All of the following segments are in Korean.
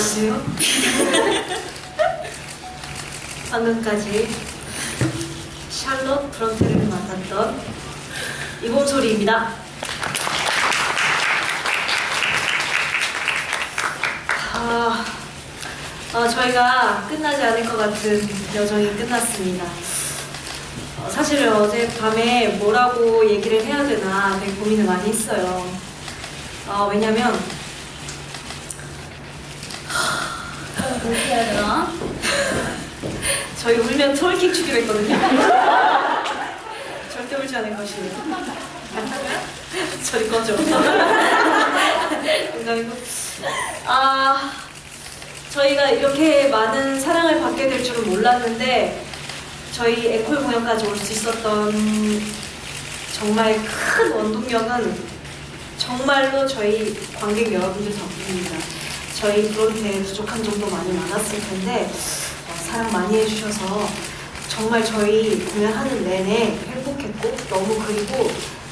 안녕하세요. 방금까지 샬롯 브런테를 맡았던 이봄소리입니다. 아, 어, 저희가 끝나지 않을 것 같은 여정이 끝났습니다. 어, 사실 어젯밤에 뭐라고 얘기를 해야 되나 되게 고민을 많이 했어요. 어, 왜냐면 뭐 해야 되나? 저희 울면 트월킹 추기로 했거든요. 절대 울지 않을 것이에요. 저리 꺼져. 농담이고. 아, 저희가 이렇게 많은 사랑을 받게 될 줄은 몰랐는데, 저희 앵콜 공연까지 올 수 있었던 정말 큰 원동력은 정말로 저희 관객 여러분들 덕분입니다. 저희 브론테 부족한 점도 많이 많았을 텐데, 어, 사랑 많이 해주셔서 정말 저희 공연하는 내내 행복했고 너무 그리고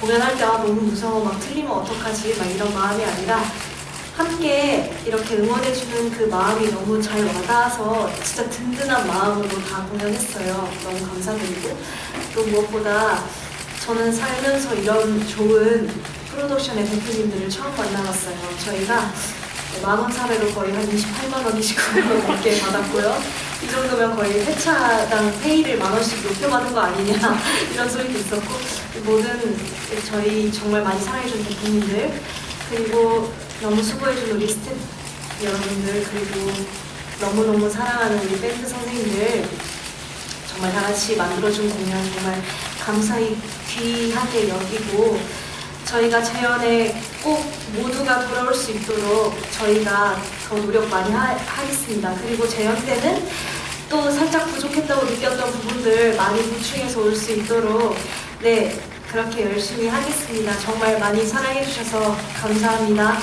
공연할 때 아, 너무 무서워 막 틀리면 어떡하지 막 이런 마음이 아니라 함께 이렇게 응원해주는 그 마음이 너무 잘 와닿아서 진짜 든든한 마음으로 다 공연했어요. 너무 감사드리고 또 무엇보다 저는 살면서 이런 좋은 프로덕션의 대표님들을 처음 만나봤어요. 저희가 만원 사례로 거의 한 28만 원이씩 넘게 받았고요. 이 정도면 거의 회차당 페이를 만 원씩 높여받은 거 아니냐 이런 소리도 있었고 모든 저희 정말 많이 사랑해준 대표님들 그리고 너무 수고해준 우리 스태프 여러분들 그리고 너무너무 사랑하는 우리 밴드 선생님들 정말 다 같이 만들어준 공연 정말 감사히 귀하게 여기고 저희가 재연에 꼭 모두가 돌아올 수 있도록 저희가 더 노력 많이 하, 하겠습니다. 그리고 재연 때는 또 살짝 부족했다고 느꼈던 부분들 많이 보충해서 올 수 있도록 네 그렇게 열심히 하겠습니다. 정말 많이 사랑해 주셔서 감사합니다.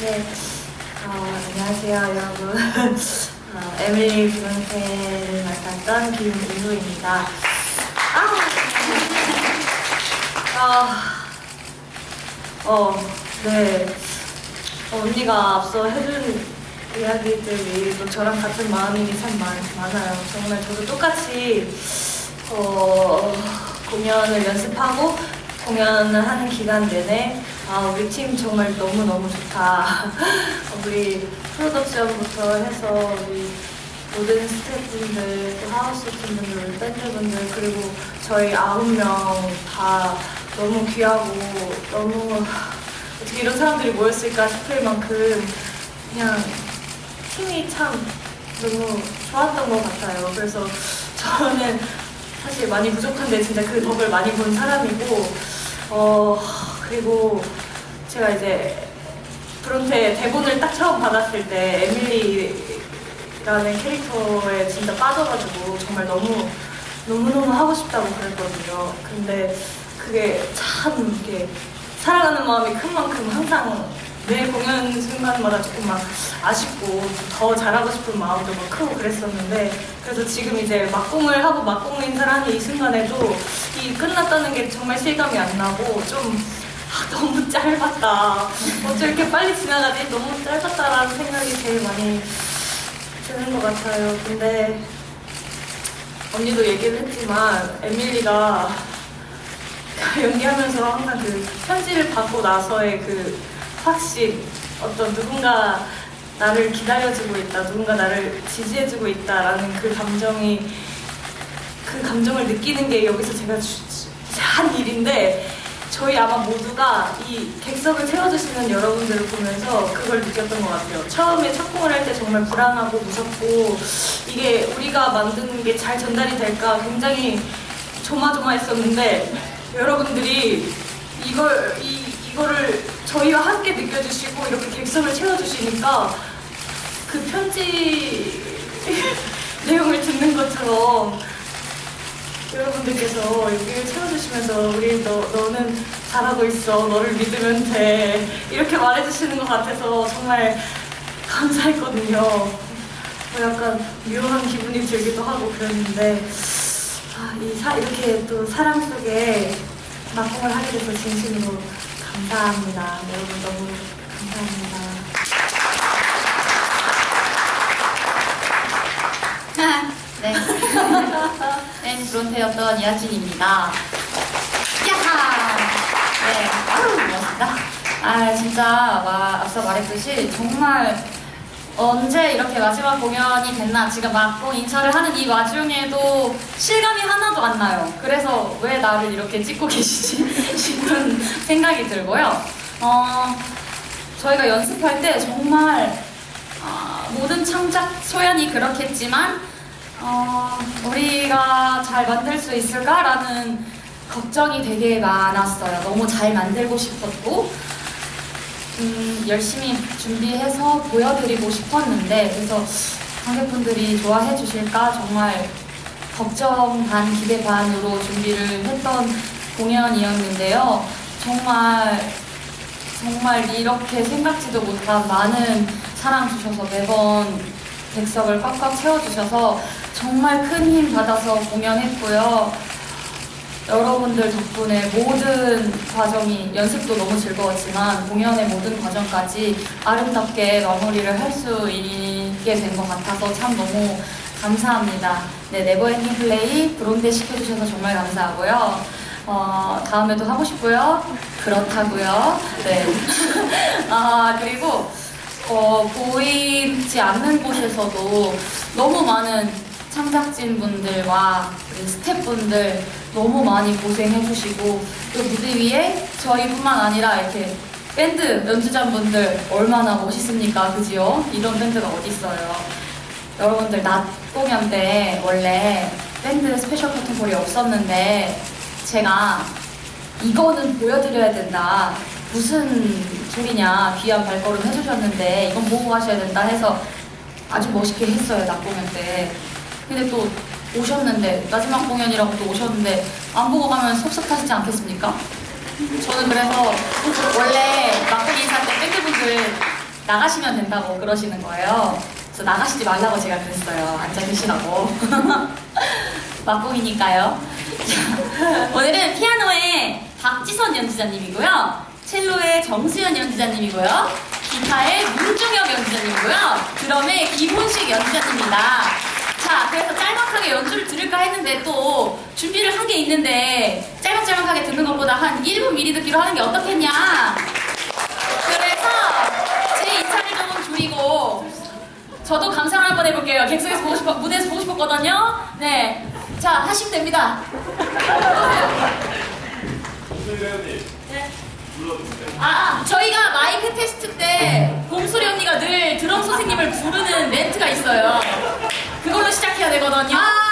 네. 어, 안녕하세요, 여러분. 어, 에밀리 브론테를 맡았던 김은우입니다. 아! 아, 어, 네. 어, 언니가 앞서 해준 이야기들이 또 저랑 같은 마음이 참 많, 많아요. 정말 저도 똑같이 어, 공연을 연습하고 공연을 하는 기간 내내 아 우리 팀 정말 너무 너무 좋다. 우리 프로덕션부터 해서 우리 모든 스태프분들, 또 하우스 팀분들, 밴드분들 그리고 저희 아홉 명 다 너무 귀하고 너무 어떻게 이런 사람들이 모였을까 싶을 만큼 그냥 팀이 참 너무 좋았던 것 같아요. 그래서 저는 사실 많이 부족한데 진짜 그 덕을 많이 본 사람이고 어 그리고 제가 이제 브론테 대본을 딱 처음 받았을 때 에밀리라는 캐릭터에 진짜 빠져가지고 정말 너무 너무너무 하고 싶다고 그랬거든요. 근데 그게 참 이렇게 사랑하는 마음이 큰 만큼 항상 매 공연 순간마다 조금 막 아쉽고 더 잘하고 싶은 마음도 막 크고 그랬었는데 그래서 지금 이제 막공을 하고 막공 인사를 하는 이 순간에도 이 끝났다는 게 정말 실감이 안 나고 좀 아, 너무 짧았다. 어쩜 이렇게 빨리 지나가지? 너무 짧았다라는 생각이 제일 많이 드는 것 같아요. 근데 언니도 얘기를 했지만 에밀리가 연기하면서 항상 그 편지를 받고 나서의 그 확신, 어떤 누군가 나를 기다려주고 있다, 누군가 나를 지지해주고 있다라는 그 감정이 그 감정을 느끼는 게 여기서 제가 주- 주- 한 일인데 저희 아마 모두가 이 객석을 채워주시는 여러분들을 보면서 그걸 느꼈던 것 같아요. 처음에 착공을 할 때 정말 불안하고 무섭고 이게 우리가 만드는 게 잘 전달이 될까 굉장히 조마조마했었는데 여러분들이 이걸 이 이거를 저희와 함께 느껴주시고 이렇게 객석을 채워주시니까 그 편지 내용을 듣는 것처럼 여러분들께서 여기를 채워주시면서 우리 너, 너는 잘하고 있어 너를 믿으면 돼 이렇게 말해주시는 것 같아서 정말 감사했거든요 뭐 약간 묘한 기분이 들기도 하고 그랬는데 아, 이 사, 이렇게 또 사랑 속에 막공을 하게 돼서 진심으로 감사합니다. 여러분 너무 팬 브론테였던 이하진입니다. 야하! 네. 아우, 멋있다. 아, 진짜, 막, 앞서 말했듯이, 정말, 언제 이렇게 마지막 공연이 됐나, 지금 막고 인사를 하는 이 와중에도 실감이 하나도 안 나요. 그래서 왜 나를 이렇게 찍고 계시지? 싶은 생각이 들고요. 어, 저희가 연습할 때 정말 아, 모든 창작 소연이 그렇겠지만 어, 우리가 잘 만들 수 있을까라는 걱정이 되게 많았어요. 너무 잘 만들고 싶었고 음, 열심히 준비해서 보여드리고 싶었는데 그래서 관객분들이 좋아해 주실까 정말 걱정 반 기대 반으로 준비를 했던 공연이었는데요. 정말 정말 이렇게 생각지도 못한 많은 사랑 주셔서 매번 객석을 꽉꽉 채워주셔서 정말 큰 힘 받아서 공연했고요. 여러분들 덕분에 모든 과정이 연습도 너무 즐거웠지만 공연의 모든 과정까지 아름답게 마무리를 할 수 있게 된 것 같아서 참 너무 감사합니다. 네, 네버엔딩 플레이 브론데 시켜주셔서 정말 감사하고요. 어, 다음에도 하고 싶고요. 그렇다고요. 네. 아, 그리고 어, 보이지 않는 곳에서도 너무 많은 창작진 분들과 우리 스태프분들 너무 많이 고생해주시고 또 무대 위에 저희뿐만 아니라 이렇게 밴드 연주자분들 얼마나 멋있습니까, 그지요? 이런 밴드가 어디 있어요? 여러분들 낮 공연 때 원래 밴드 스페셜 커튼콜이 없었는데 제가 이거는 보여드려야 된다. 무슨 소리냐 귀한 발걸음 해주셨는데 이건 보고 가셔야 된다 해서 아주 멋있게 했어요 낮 공연 때. 근데 또 오셨는데 마지막 공연이라고 또 오셨는데 안 보고 가면 섭섭하시지 않겠습니까? 저는 그래서 원래 막걸리 인사 때 밴드분들 나가시면 된다고 그러시는 거예요. 그래서 나가시지 말라고 제가 그랬어요. 앉아 계시라고. 막공이니까요. 자, 오늘은 피아노의 박지선 연주자님이고요. 첼로의 정수연 연주자님이고요. 기타의 문중혁 연주자님이고요. 드럼의 김훈식 연주자님입니다. 자, 그래서 짤막하게 연주를 들을까 했는데 또 준비를 한 게 있는데 짤막짤막하게 듣는 것보다 한 1분 미리 듣기로 하는 게 어떻겠냐. 그래서 제 인사를 조금 줄이고 저도 감상을 한번 해볼게요. 객석에서 보고 싶어, 무대에서 보고 싶었거든요. 네. 자, 하시면 됩니다. 네. 아, 아, 저희가 마이크 테스트 때 봄소리 언니가 늘 드럼 선생님을 부르는 멘트가 있어요. 그걸로 시작해야 되거든요. 아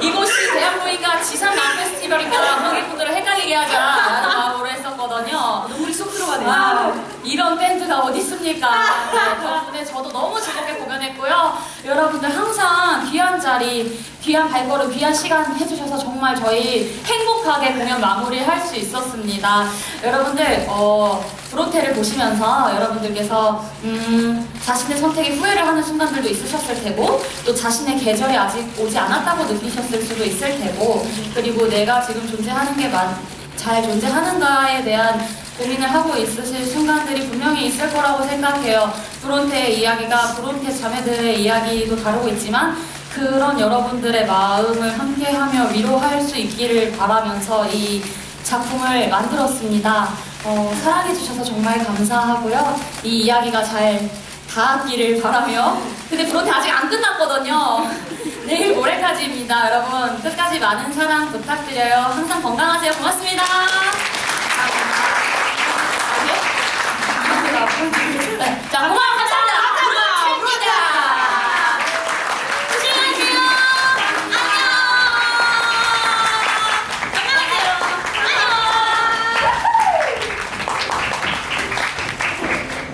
이곳이 대한로이가 지산 낭 페스티벌인가 관객분들을 헷갈리게 하자라는 마음으로 했었거든요. 눈물이 쏙 들어가네요. 아, 이런 밴드가 어디 있습니까? 네, 덕분에 저도 너무 즐겁게 공연했고요. 여러분들 항상 귀한 자리, 귀한 발걸음, 귀한 시간 해주셔서 정말 저희 행복하게 공연 마무리할 수 있었습니다. 여러분들 어. 브론테를 보시면서 여러분들께서 음, 자신의 선택에 후회를 하는 순간들도 있으셨을 테고 또 자신의 계절이 아직 오지 않았다고 느끼셨을 수도 있을 테고 그리고 내가 지금 존재하는 게 잘 존재하는가에 대한 고민을 하고 있으실 순간들이 분명히 있을 거라고 생각해요. 브론테의 이야기가 브론테 자매들의 이야기도 다루고 있지만 그런 여러분들의 마음을 함께하며 위로할 수 있기를 바라면서 이 작품을 만들었습니다. 어, 사랑해주셔서 정말 감사하고요. 이 이야기가 잘 닿았기를 바라며. 근데 브론테 아직 안 끝났거든요. 내일 모레까지입니다. 여러분, 끝까지 많은 사랑 부탁드려요. 항상 건강하세요. 고맙습니다. 네, 자, 고마워.